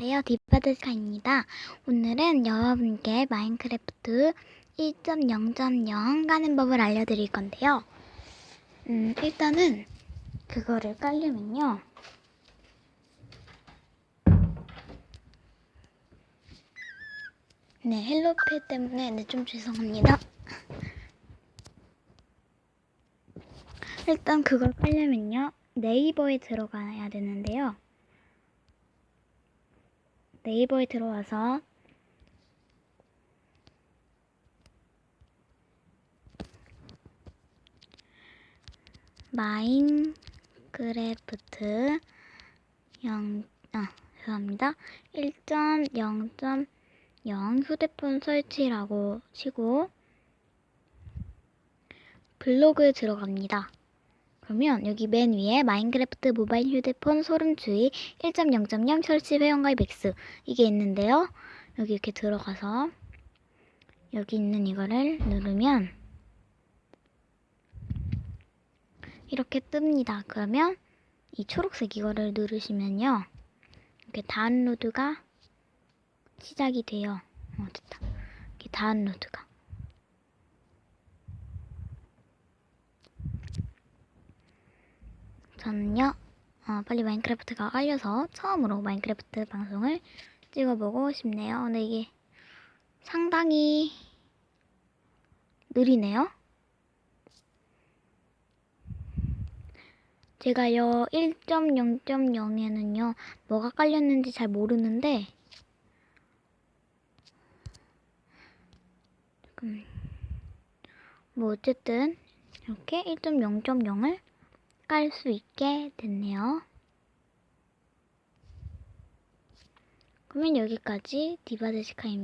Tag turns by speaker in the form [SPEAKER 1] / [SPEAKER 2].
[SPEAKER 1] 안녕하세요. 디바드카입니다. 오늘은 여러분께 마인크래프트 1.0.0 가는 법을 알려드릴 건데요. 음, 일단은 그거를 깔려면요. 네, 헬로페 때문에 네, 좀 죄송합니다. 일단 그걸 깔려면요. 네이버에 들어가야 되는데요. 네이버에 들어와서 마인크래프트 0, 아, 죄송합니다. 1.0.0 휴대폰 설치라고 치고 블로그에 들어갑니다. 그러면 여기 맨 위에 마인크래프트 모바일 휴대폰 소름 주의 1.0.0 설치 회원가입 X 이게 있는데요. 여기 이렇게 들어가서 여기 있는 이거를 누르면 이렇게 뜹니다. 그러면 이 초록색 이거를 누르시면요. 이렇게 다운로드가 시작이 돼요. 어, 됐다. 이렇게 다운로드가. 저는요, 어, 빨리 마인크래프트가 깔려서 처음으로 마인크래프트 방송을 찍어보고 싶네요. 근데 이게 상당히 느리네요. 제가요 1.0.0에는요 뭐가 깔렸는지 잘 모르는데 잠깐 뭐 어쨌든 이렇게 1.0.0을 깔수 있게 됐네요. 그러면 여기까지 디바데시카입니다.